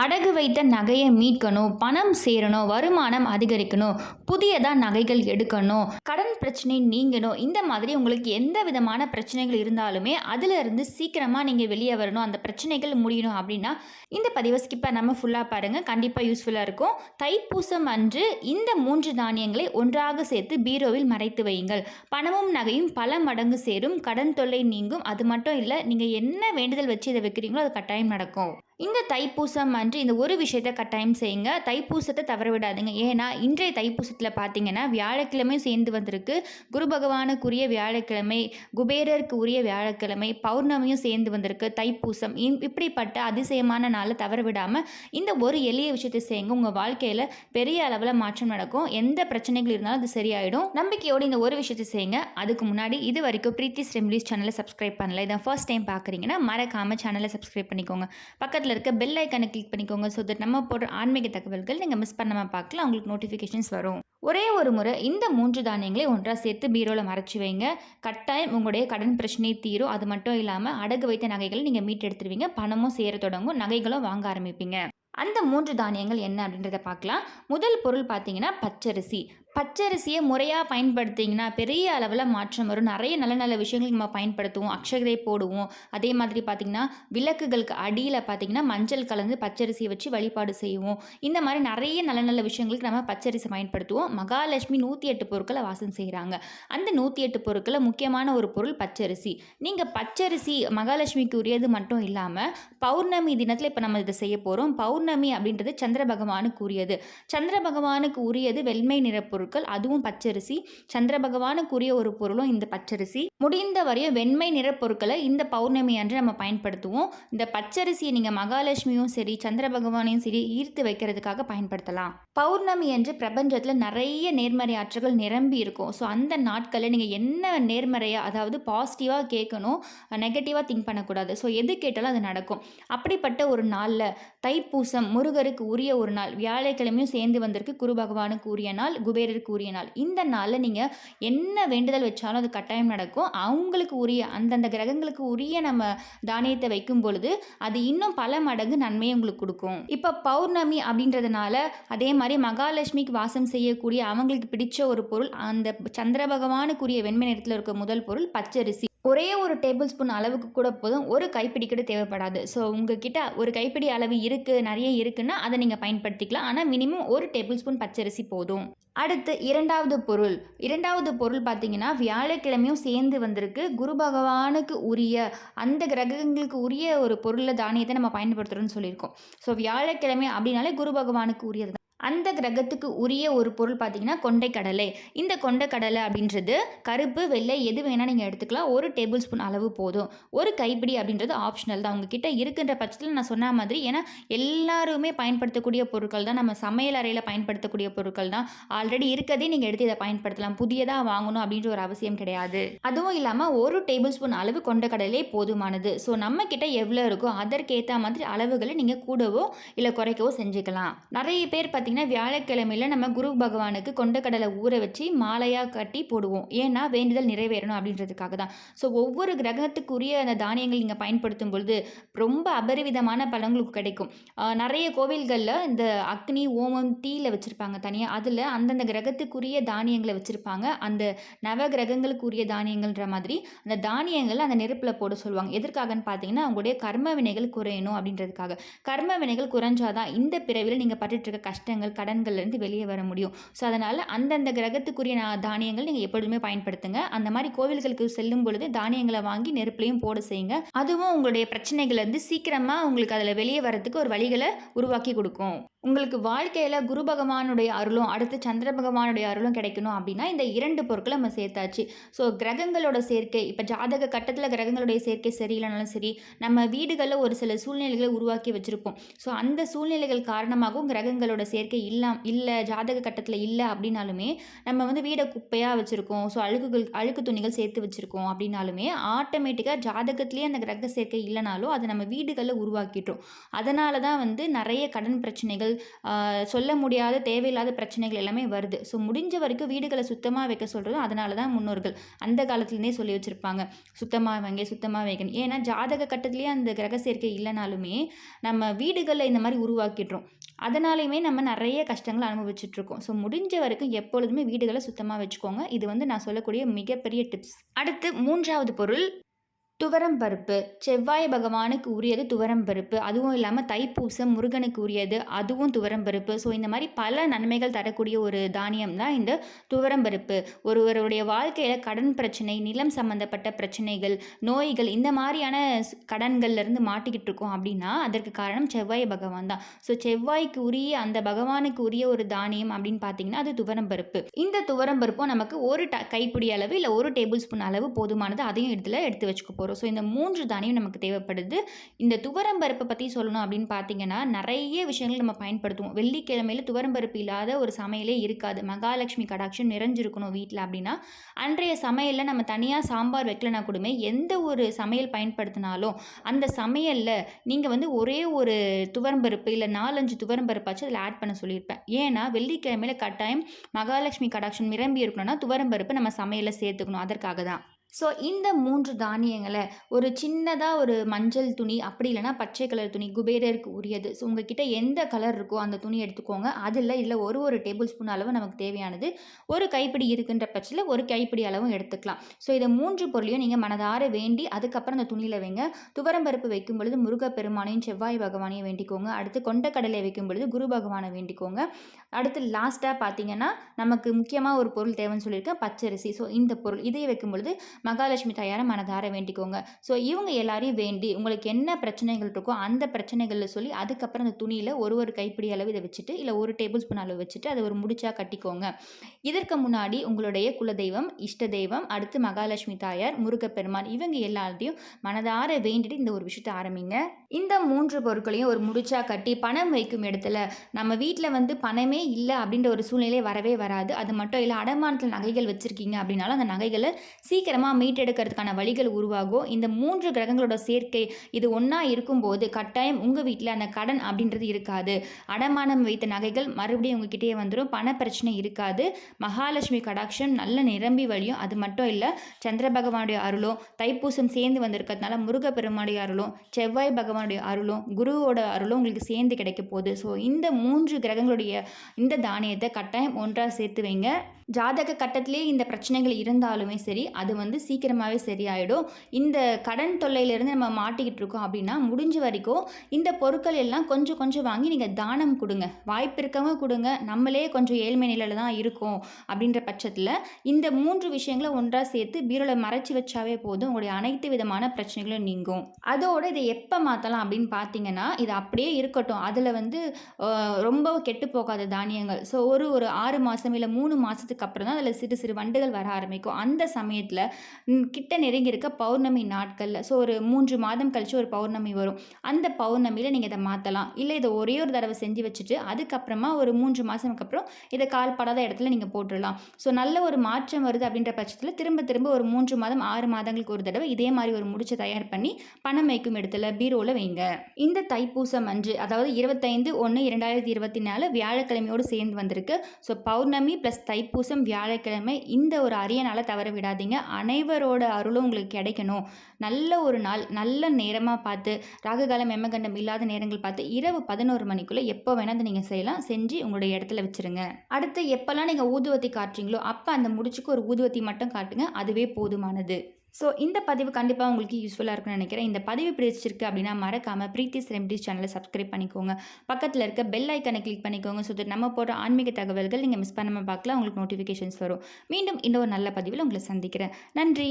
அடகு வைத்த நகையை மீட்கணும் பணம் சேரணும் வருமானம் அதிகரிக்கணும் புதியதாக நகைகள் எடுக்கணும் கடன் பிரச்சனை நீங்கணும். இந்த மாதிரி உங்களுக்கு எந்த விதமான பிரச்சனைகள் இருந்தாலுமே அதிலிருந்து சீக்கிரமாக நீங்கள் வெளியே வரணும். அந்த பிரச்சனைகள் முடியணும் அப்படின்னா இந்த பதிவை ஸ்கிப் பண்ணாமல் ஃபுல்லாக பாருங்கள் கண்டிப்பாக யூஸ்ஃபுல்லாக இருக்கும். தைப்பூசம் அன்று இந்த மூன்று தானியங்களை ஒன்றாக சேர்த்து பீரோவில் மறைத்து வையுங்கள். பணமும் நகையும் பல மடங்கு சேரும். கடன் தொல்லை நீங்கும். அது மட்டும் இல்லை நீங்கள் என்ன வேண்டுதல் வச்சு இதை வைக்கிறீங்களோ அது கட்டாயம் நடக்கும். இந்த தைப்பூசம் அன்று இந்த ஒரு விஷயத்தை கட்டாயம் செய்யுங்க. தைப்பூசத்தை தவற விடாதுங்க. ஏன்னா இன்றைய தைப்பூசத்தில் பார்த்தீங்கன்னா வியாழக்கிழமையும் சேர்ந்து வந்திருக்கு. குரு பகவானுக்குரிய வியாழக்கிழமை குபேரருக்கு உரிய வியாழக்கிழமை பௌர்ணமியும் சேர்ந்து வந்திருக்கு. தைப்பூசம் இப்படிப்பட்ட அதிசயமான நாளை தவற விடாமல் இந்த ஒரு எளிய விஷயத்தை செய்யுங்க. உங்கள் வாழ்க்கையில் பெரிய அளவில் மாற்றம் நடக்கும். எந்த பிரச்சனைகள் இருந்தாலும் அது சரியாயிடும். நம்பிக்கையோடு இந்த ஒரு விஷயத்தை செய்யுங்க. அதுக்கு முன்னாடி இது வரைக்கும் பிரீத்தி ஸ்டெம்லிஸ் சேனலை சப்ஸ்கிரைப் பண்ணல. இதை ஃபர்ஸ்ட் டைம் பார்க்குறீங்கன்னா மறக்காமல் சேனலை சப்ஸ்கிரைப் பண்ணிக்கோங்க. பக்கத்தில் இருக்க பெல் ஐக்கானை கிளிக் பண்ணிக்கோங்க. ஸோ தட் நம்ம போடுற ஆன்மீக தகவல்கள் நீங்கள் மிஸ் பண்ணாமல் பார்க்கலாம். உங்களுக்கு நோட்டிஃபிகேஷன்ஸ் வரும். ஒரே ஒரு முறை இந்த மூன்று தானியங்களை ஒன்றாக சேர்த்து பீரோவில் மறைச்சி வைங்க. கட்டாயம் உங்களுடைய கடன் பிரச்சனை தீரும். அது மட்டும் இல்லாமல் அடகு வைத்த நகைகளை நீங்கள் மீட்டெடுத்துருவீங்க. பணமும் சேர தொடங்கும். நகைகளும் வாங்க ஆரம்பிப்பீங்க. அந்த மூன்று தானியங்கள் என்ன அப்படின்றத பார்க்கலாம். முதல் பொருள் பார்த்தீங்கன்னா பச்சரிசி. பச்சரிசியை முறையாக பயன்படுத்திங்கன்னா பெரிய அளவில் மாற்றம் வரும். நிறைய நல்ல நல்ல விஷயங்களுக்கு நம்ம பயன்படுத்துவோம். அக்ஷதை போடுவோம். அதே மாதிரி பார்த்திங்கன்னா விளக்குகளுக்கு அடியில் பார்த்திங்கன்னா மஞ்சள் கலந்து பச்சரிசியை வச்சு வழிபாடு செய்வோம். இந்த மாதிரி நிறைய நல்ல நல்ல விஷயங்களுக்கு நம்ம பச்சரிசி பயன்படுத்துவோம். மகாலட்சுமி நூற்றி எட்டு பொருட்களை வாசம் செய்கிறாங்க அந்த நூற்றி எட்டு பொருட்களில் முக்கியமான ஒரு பொருள் பச்சரிசி. நீங்கள் பச்சரிசி மகாலட்சுமிக்கு உரியது மட்டும் இல்லாமல் பௌர்ணமி தினத்தில் இப்போ நம்ம இதை செய்ய போகிறோம் பௌர்ணமி அப்படின்றது சந்திர பகவானுக்கு உரியது. சந்திர பகவானுக்கு உரியது வெண்மை நிற பொருட்கள் அதுவும் பச்சரிசி. சந்திர பகவானுக்குரிய ஒரு பொருளும் இந்த பச்சரிசி. முடிந்த வரையும் வெண்மை நிற பொருட்களை இந்த பௌர்ணமி அன்று நம்ம பயன்படுத்துவோம். இந்த பச்சரிசியை நீங்கள் மகாலட்சுமியும் சரி சந்திர பகவானையும் சரி ஈர்த்து வைக்கிறதுக்காக பயன்படுத்தலாம். பௌர்ணமி என்று பிரபஞ்சத்தில் நிறைய நேர்மறை ஆற்றல்கள் நிரம்பி இருக்கும். ஸோ அந்த நாட்களில் நீங்கள் என்ன நேர்மறையாக அதாவது பாசிட்டிவாக கேட்கணும் நெகட்டிவாக திங்க் பண்ணக்கூடாது. ஸோ எது கேட்டாலும் அது நடக்கும். அப்படிப்பட்ட ஒரு நாளில் தைப்பூசம் முருகருக்கு உரிய ஒரு நாள். வியாழக்கிழமையும் சேர்ந்து வந்திருக்கு குரு பகவானுக்கு உரிய நாள் குபேரருக்கு உரிய நாள். இந்த நாளில் நீங்கள் என்ன வேண்டுதல் வச்சாலும் அது கட்டாயம் நடக்கும். அவங்களுக்கு உரிய அந்தந்த கிரகங்களுக்கு உரிய நம்ம தானியத்தை வைக்கும் பொழுது அது இன்னும் பல மடங்கு நன்மையை உங்களுக்கு கொடுக்கும். இப்போ பௌர்ணமி அப்படின்றதுனால அதே மாதிரி மகாலட்சுமிக்கு வாசம் செய்யக்கூடிய அவங்களுக்கு பிடிச்ச ஒரு பொருள் அந்த சந்திர பகவானுக்குரிய வெண்மை நிறத்தில் இருக்க முதல் பொருள் பச்சரிசி. ஒரே ஒரு டேபிள் ஸ்பூன் அளவுக்கு கூட போதும். ஒரு கைப்பிடி கூட தேவைப்படாது. ஸோ உங்ககிட்ட ஒரு கைப்பிடி அளவு இருக்குது நிறைய இருக்குன்னா அதை நீங்கள் பயன்படுத்திக்கலாம். ஆனால் மினிமம் ஒரு டேபிள் ஸ்பூன் பச்சரிசி போதும். அடுத்து இரண்டாவது பொருள். இரண்டாவது பொருள் பார்த்தீங்கன்னா வியாழக்கிழமையும் சேர்ந்து வந்திருக்கு. குரு பகவானுக்கு உரிய அந்த கிரகங்களுக்கு உரிய ஒரு பொருளை தானியத்தை நம்ம பயன்படுத்துகிறோம்னு சொல்லியிருக்கோம். ஸோ வியாழக்கிழமை அப்படின்னாலே குரு பகவானுக்கு உரியது தான். அந்த கிரகத்துக்கு உரிய ஒரு பொருள் பார்த்தீங்கன்னா கொண்டைக்கடலை. இந்த கொண்டைக்கடலை அப்படின்றது கருப்பு வெள்ளை எது வேணால் நீங்கள் எடுத்துக்கலாம். ஒரு டேபிள் ஸ்பூன் அளவு போதும். ஒரு கைப்பிடி அப்படின்றது ஆப்ஷனல் தான். உங்ககிட்ட இருக்கின்ற பட்சத்தில் நான் சொன்ன மாதிரி ஏன்னா எல்லாருமே பயன்படுத்தக்கூடிய பொருட்கள் தான். நம்ம சமையல் அறையில் பயன்படுத்தக்கூடிய பொருட்கள் தான். ஆல்ரெடி இருக்கதே நீங்கள் எடுத்து இதை பயன்படுத்தலாம். புதியதாக வாங்கணும் அப்படின்ற ஒரு அவசியம் கிடையாது. அதுவும் இல்லாமல் ஒரு டேபிள் ஸ்பூன் அளவு கொண்டைக்கடலே போதுமானது. ஸோ நம்ம கிட்ட எவ்வளோ இருக்கோ அதற்கேற்ற மாதிரி அளவுகளை நீங்கள் கூடவோ இல்லை குறைக்கவோ செஞ்சுக்கலாம். நிறைய பேர் பார்த்திங்கன்னா வியாழக்கிழமையில் நம்ம குரு பகவானுக்கு கொண்டக்கடலை ஊற வச்சு மாலையாக கட்டி போடுவோம். ஏன்னா வேண்டுதல் நிறைவேறணும் அப்படின்றதுக்காக தான். ஸோ ஒவ்வொரு கிரகத்துக்குரிய அந்த தானியங்கள் நீங்கள் பயன்படுத்தும் பொழுது ரொம்ப அபரிவிதமான பழங்களுக்கு கிடைக்கும். நிறைய கோவில்களில் இந்த அக்னி ஓமம் தீயில் வச்சுருப்பாங்க தனியாக அதில் அந்தந்த கிரகத்துக்குரிய தானியங்களை வச்சுருப்பாங்க. அந்த நவ கிரகங்களுக்குரிய தானியங்கள்ன்ற மாதிரி அந்த தானியங்களை அந்த நெருப்பில் போட சொல்லுவாங்க. எதற்காகன்னு பார்த்தீங்கன்னா அவங்களுடைய கர்ம வினைகள் குறையணும் அப்படின்றதுக்காக. கர்ம வினைகள் குறைஞ்சாதான் இந்த பிறவியில் நீங்கள் பட்டுட்ருக்க கஷ்டம் தானியங்கள் கடன்கள்லேருந்து வெளியே வர முடியும். ஸோ அதனால் அந்தந்த கிரகத்துக்குரிய தானியங்கள் நீங்கள் எப்பொழுதுமே பயன்படுத்துங்க. அந்த மாதிரி கோவில்களுக்கு செல்லும் பொழுது தானியங்களை வாங்கி நெருப்புலையும் போட செய்யுங்க. அதுவும் உங்களுடைய பிரச்சனைகள்லேருந்து சீக்கிரமாக உங்களுக்கு அதில் வெளியே வரதுக்கு ஒரு வழிகளை உருவாக்கி கொடுக்கும். உங்களுக்கு வாழ்க்கையில் குரு பகவானுடைய அருளும் அடுத்து சந்திர பகவானுடைய அருளும் கிடைக்கணும் அப்படின்னா இந்த இரண்டு பொருட்களை நம்ம சேர்த்தாச்சு. ஸோ கிரகங்களோட சேர்க்கை இப்போ ஜாதக கட்டத்தில் கிரகங்களுடைய சேர்க்கை சரியில்லைனாலும் சரி நம்ம வீடுகளில் ஒரு சில சூழ்நிலைகளை உருவாக்கி வச்சுருப்போம். ஸோ அந்த சூழ்நிலைகள் காரணமாகவும் கிரகங்களோட சேர்க்கை இல்லாம் இல்லை ஜாதக கட்டத்தில் இல்லை அப்படின்னாலுமே நம்ம வந்து வீடை குப்பையாக வச்சுருக்கோம். ஸோ அழுக்குகள் அழுக்கு துணிகள் சேர்த்து வச்சுருக்கோம் அப்படின்னாலுமே ஆட்டோமேட்டிக்காக ஜாதகத்திலேயே அந்த கிரக சேர்க்கை இல்லைனாலும் அதை நம்ம வீடுகளில் உருவாக்கிட்டோம். அதனால தான் வந்து நிறைய கடன் பிரச்சனைகள் சொல்ல முடியாத தேவையில்லாத பிரச்சனைகள் எல்லாமே வருது. ஸோ முடிஞ்ச வரைக்கும் வீடுகளை சுத்தமாக வைக்க சொல்கிறதும் அதனால தான் முன்னோர்கள் அந்த காலத்துலேருந்தே சொல்லி வச்சுருப்பாங்க. சுத்தமாக வைங்க சுத்தமாக வைக்கணும் ஏன்னா ஜாதக கட்டத்துலேயே அந்த கிரக சேர்க்கை இல்லைனாலுமே நம்ம வீடுகளில் இந்த மாதிரி உருவாக்கிடுறோம். அதனாலையுமே நம்ம நிறைய கஷ்டங்களை அனுபவிச்சுட்ருக்கோம். ஸோ முடிஞ்ச வரைக்கும் எப்பொழுதுமே வீடுகளை சுத்தமாக வச்சுக்கோங்க. இது வந்து நான் சொல்லக்கூடிய மிகப்பெரிய டிப்ஸ் அடுத்து மூன்றாவது பொருள் துவரம் பருப்பு. செவ்வாய் பகவானுக்கு உரியது துவரம் பருப்பு. அதுவும் இல்லாமல் தைப்பூசம் முருகனுக்கு உரியது அதுவும் துவரம் பருப்பு. ஸோ இந்த மாதிரி பல நன்மைகள் தரக்கூடிய ஒரு தானியம் தான் இந்த துவரம் பருப்பு. ஒருவருடைய வாழ்க்கையில் கடன் பிரச்சனை நிலம் சம்மந்தப்பட்ட பிரச்சனைகள் நோய்கள் இந்த மாதிரியான கடன்கள்லேருந்து கடன்கள்ல இருந்து மாட்டிக்கிட்டு இருக்கோம் அப்படின்னா அதற்கு காரணம் செவ்வாய் பகவான் தான். ஸோ செவ்வாய்க்கு உரிய அந்த பகவானுக்கு உரிய ஒரு தானியம் அப்படின்னு பார்த்தீங்கன்னா அது துவரம் பருப்பு. இந்த துவரம் பருப்பும் நமக்கு ஒரு ட கைப்பிடி அளவு இல்லை ஒரு டேபிள் ஸ்பூன் அளவு போதுமானது அதையும் இடத்துல எடுத்து வச்சுக்க போகிறோம் ஸோ இந்த மூன்று தானியம் நமக்கு தேவைப்படுது. இந்த துவரம் பருப்பை பற்றி சொல்லணும் அப்படின்னு பார்த்தீங்கன்னா நிறைய விஷயங்கள் நம்ம பயன்படுத்துவோம். வெள்ளிக்கிழமையில் துவரம்பருப்பு இல்லாத ஒரு சமையலே இருக்காது. மகாலட்சுமி கடாட்சம் நிறைஞ்சிருக்கணும் வீட்டில் அப்படின்னா அன்றைய சமையலில் நம்ம தனியாக சாம்பார் வைக்கலனா கூடமே எந்த ஒரு சமையல் பயன்படுத்தினாலும் அந்த சமையலில் நீங்கள் வந்து ஒரே ஒரு துவரம் பருப்பு இல்லை நாலஞ்சு துவரம் பருப்பாச்சும் அதில் ஆட் பண்ண சொல்லியிருப்பேன். ஏன்னா வெள்ளிக்கிழமையில் கட்டாயம் மகாலட்சுமி கடாட்சம் நிரம்பி இருக்கணும்னா துவரம்பருப்பு நம்ம சமையலில் சேர்த்துக்கணும். அதற்காக தான். ஸோ இந்த மூன்று தானியங்களை ஒரு சின்னதாக ஒரு மஞ்சள் துணி அப்படி இல்லைன்னா பச்சை கலர் துணி குபேரருக்கு உரியது. ஸோ உங்ககிட்ட எந்த கலர் இருக்கோ அந்த துணி எடுத்துக்கோங்க. அதில் இதில் ஒரு ஒரு டேபிள் ஸ்பூன் அளவு நமக்கு தேவையானது. ஒரு கைப்பிடி இருக்கின்ற பட்சத்தில் ஒரு கைப்பிடி அளவும் எடுத்துக்கலாம். ஸோ இதை மூன்று பொருளையும் நீங்கள் மனதார வேண்டி அதுக்கப்புறம் அந்த துணியில் வைங்க. துவரம்பருப்பு வைக்கும் பொழுது முருகப்பெருமானையும் செவ்வாய் பகவானையும் வேண்டிக்கோங்க. அடுத்து கொண்டக்கடலை வைக்கும் பொழுது குரு பகவானை வேண்டிக்கோங்க. அடுத்து லாஸ்ட்டாக பார்த்தீங்கன்னா நமக்கு முக்கியமாக ஒரு பொருள் தேவைன்னு சொல்லியிருக்கேன் பச்சரிசி. ஸோ இந்த பொருள் இதை வைக்கும் பொழுது மகாலட்சுமி தாயாரை மனதார வேண்டிக்கோங்க. ஸோ இவங்க எல்லாரையும் வேண்டி உங்களுக்கு என்ன பிரச்சனைகள் இருக்கோ அந்த பிரச்சனைகளில் சொல்லி அதுக்கப்புறம் அந்த துணியில் ஒரு ஒரு கைப்பிடி அளவு இதை வச்சுட்டு இல்லை ஒரு டேபிள் ஸ்பூன் அளவு வச்சுட்டு அதை ஒரு முடிச்சா கட்டிக்கோங்க. இதற்கு முன்னாடி உங்களுடைய குலதெய்வம் இஷ்ட தெய்வம் அடுத்து மகாலட்சுமி தாயார் முருகப்பெருமான் இவங்க எல்லாத்தையும் மனதார வேண்டிட்டு இந்த ஒரு விஷயத்தை ஆரம்பிங்க. இந்த மூன்று பொருட்களையும் ஒரு முடிச்சா கட்டி பணம் வைக்கும் இடத்துல நம்ம வீட்டில் வந்து பணமே இல்லை அப்படின்ற ஒரு சூழ்நிலை வரவே வராது. அது மட்டும் இல்லை அடமானத்தில் நகைகள் வச்சுருக்கீங்க அப்படின்னாலும் அந்த நகைகளை சீக்கிரமாக மீட்டெடுக்கிறதுக்கான வழிகள் உருவாகும். இந்த மூன்று கிரகங்களோட சேர்க்கை இது ஒன்றா இருக்கும்போது கட்டாயம் உங்கள் வீட்டில் அந்த கடன் அப்படின்றது இருக்காது. அடமானம் வைத்த நகைகள் மறுபடியும் உங்ககிட்டயே வந்துடும் பண பிரச்சனை இருக்காது. மகாலட்சுமி கடாட்சம் நல்ல நிரம்பி வழியும். அது மட்டும் இல்லை சந்திர பகவானுடைய அருளும் தைப்பூசம் சேர்ந்து வந்திருக்கிறதுனால முருகப்பெருமானுடைய அருளும் செவ்வாய் பகவானுடைய அருளும் குருவோட அருளும் உங்களுக்கு சேர்ந்து கிடைக்க போகுது. ஸோ இந்த மூன்று கிரகங்களுடைய இந்த தானியத்தை கட்டாயம் ஒன்றாக சேர்த்து வைங்க. ஜாதக கட்டத்திலே இந்த பிரச்சனைகள் இருந்தாலுமே சரி அது வந்து சீக்கிரமாகவே சரியாயிடும். இந்த கடன் தொல்லையிலேருந்து நம்ம மாட்டிக்கிட்டு இருக்கோம் அப்படின்னா முடிஞ்ச வரைக்கும் இந்த பொருட்கள் எல்லாம் கொஞ்சம் கொஞ்சம் வாங்கி நீங்கள் தானம் கொடுங்க. வாய்ப்பு இருக்கவங்க கொடுங்க. நம்மளே கொஞ்சம் ஏழ்மை நிலையில் தான் இருக்கோம் அப்படின்ற பட்சத்தில் இந்த மூன்று விஷயங்களை ஒன்றாக சேர்த்து பீரோவில் மறைச்சி வச்சாவே போதும். உங்களுடைய அனைத்து விதமான பிரச்சனைகளும் நீங்கும். அதோடு இதை எப்போ மாற்றலாம் அப்படின்னு பார்த்தீங்கன்னா இது அப்படியே இருக்கட்டும். அதில் வந்து ரொம்ப கெட்டு போகாத தானியங்கள். ஸோ ஒரு ஒரு ஆறு மாதம் இல்லை மூணு மாதத்துக்கு அப்புறம் தான் அதில் சிறு சிறு வண்டுகள் வர ஆரம்பிக்கும். அந்த சமயத்தில் கிட்ட நெருங்கி இருக்க பௌர்ணமி நாட்களில். ஸோ ஒரு மூன்று மாதம் கழித்து ஒரு பௌர்ணமி வரும். அந்த பௌர்ணமியில் நீங்கள் இதை மாற்றலாம் இல்லை இதை ஒரே ஒரு தடவை செஞ்சு வச்சுட்டு அதுக்கப்புறமா ஒரு மூன்று மாதத்துக்கு அப்புறம் இதை கால்படாத இடத்துல நீங்கள் போட்டுடலாம். ஸோ நல்ல ஒரு மாற்றம் வருது அப்படின்ற பட்சத்தில் திரும்ப திரும்ப ஒரு மூன்று மாதம் ஆறு மாதங்களுக்கு ஒரு தடவை இதே மாதிரி ஒரு முடிச்சு தயார் பண்ணி பணம் வைக்கும் இடத்துல பீரோவில் வைங்க. இந்த தைப்பூசம் அன்று அதாவது இருபத்தைந்து ஒன்று இரண்டாயிரத்தி இருபத்தி நாலு வியாழக்கிழமையோடு சேர்ந்து வந்திருக்கு. ஸோ பௌர்ணமி ப்ளஸ் தைப்பூசம் வியாழக்கிழமை இந்த ஒரு அரிய நாளை தவற விடாதீங்க. அனைவரோட அருளும் உங்களுக்கு கிடைக்கணும். நல்ல ஒரு நாள் நல்ல நேரமாக பார்த்து ராகுகாலம் எம்மகண்டம் இல்லாத நேரங்கள் பார்த்து இரவு பதினோரு மணிக்குள்ளே எப்போ வேணால் அதை நீங்கள் செய்யலாம். செஞ்சு உங்களுடைய இடத்துல வச்சுருங்க. அடுத்து எப்போல்லாம் நீங்கள் ஊதுவத்தி காட்டுறீங்களோ அப்போ அந்த முடிச்சுக்கு ஒரு ஊதுவத்தி மட்டும் காட்டுங்க. அதுவே போதுமானது. ஸோ இந்த பதிவு கண்டிப்பாக உங்களுக்கு யூஸ்ஃபுல்லாக இருக்கும்னு நினைக்கிறேன். இந்த பதிவு பிடிச்சிருக்கு அப்படின்னா மறக்காமல் ப்ரீத்திஸ் ரெமடிஸ் சேனலை சப்ஸ்கிரைப் பண்ணிக்கோங்க. பக்கத்தில் இருக்க பெல் ஐக்கனை கிளிக் பண்ணிக்கோங்க. ஸோ தட் நம்ம போடுற ஆன்மீக தகவல்கள் நீங்கள் மிஸ் பண்ணாமல் பார்க்கலாம். உங்களுக்கு நோட்டிஃபிகேஷன்ஸ் வரும். மீண்டும் இன்னொரு நல்ல பதிவில் உங்களை சந்திக்கிறேன். நன்றி!